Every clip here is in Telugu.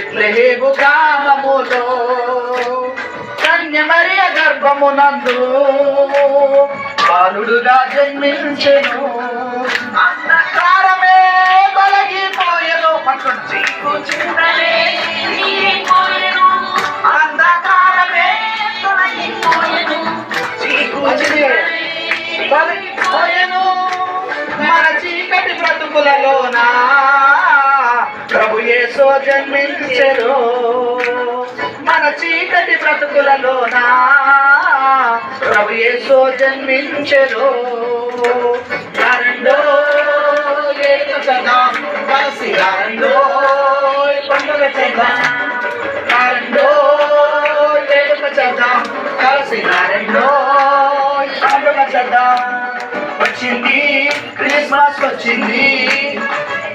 పట్టణములో బెత్లెహేము గ్రామములో కన్యమరియ గర్భమునందు బాలుడుగా జన్మించెను. జన్మించెను మన చీకటి బ్రతుకులలోన? ప్రభు యేసు జన్మించెను. కరండో ఏడుక చేద్దాం కలిసి కరండో పండుగ చేద్దాం కరండో ఏడుక చేద్దాం కలిసి కరండో పండుగ చేద్దాం వచ్చింది క్రిస్మస్ వచ్చింది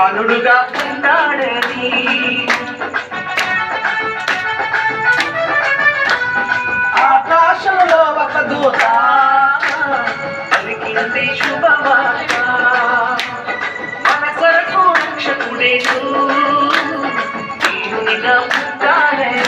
ప్రాణుడుగా ఉంటాడని. ఆకాశంలో ఒక దూత పలికింది శుభవార్త. మన కొరకు రక్షకుడేసు నేను నిన్న ఉంటాడే